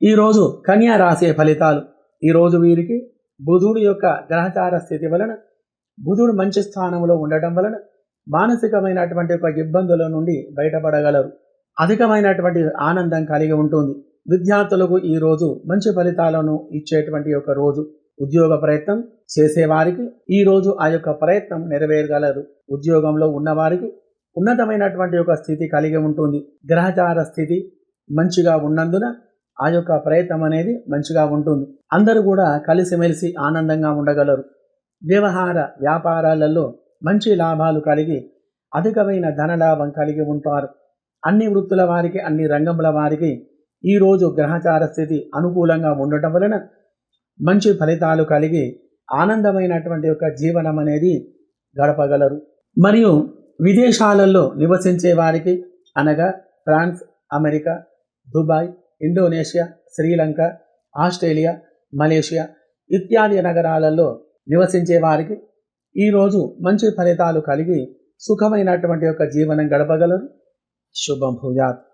ఈరోజు కన్యా రాసే ఫలితాలు. ఈరోజు వీరికి బుధుడు యొక్క గ్రహచార స్థితి వలన బుధుడు మంచి స్థానంలో ఉండటం వలన మానసికమైనటువంటి ఒక ఇబ్బందుల నుండి బయటపడగలరు. అధికమైనటువంటి ఆనందం కలిగి ఉంటుంది. విద్యార్థులకు ఈ రోజు మంచి ఫలితాలను ఇచ్చేటువంటి ఒక రోజు. ఉద్యోగ ప్రయత్నం చేసేవారికి ఈ రోజు ఆ యొక్క ప్రయత్నం నెరవేరగలదు. ఉద్యోగంలో ఉన్నవారికి ఉన్నతమైనటువంటి ఒక స్థితి కలిగి ఉంటుంది. గ్రహచార స్థితి మంచిగా ఉన్నందున ఆ యొక్క ప్రయత్నం అనేది మంచిగా ఉంటుంది. అందరూ కూడా కలిసిమెలిసి ఆనందంగా ఉండగలరు. వ్యవహార వ్యాపారాలలో మంచి లాభాలు కలిగి అధికమైన ధనలాభం కలిగి ఉంటారు. అన్ని వృత్తుల వారికి అన్ని రంగముల వారికి ఈరోజు గ్రహచార స్థితి అనుకూలంగా ఉండటం వలన మంచి ఫలితాలు కలిగి ఆనందమైనటువంటి యొక్క జీవనం అనేది గడపగలరు. మరియు విదేశాలలో నివసించే వారికి అనగా France America Dubai Indonesia Sri Lanka Australia Malaysia ఇత్యాది నగరాలలో నివసించే వారికి ఈరోజు మంచి ఫలితాలు కలిగి సుఖమైనటువంటి యొక్క జీవనం గడపగలరు. శుభం భూయాత్.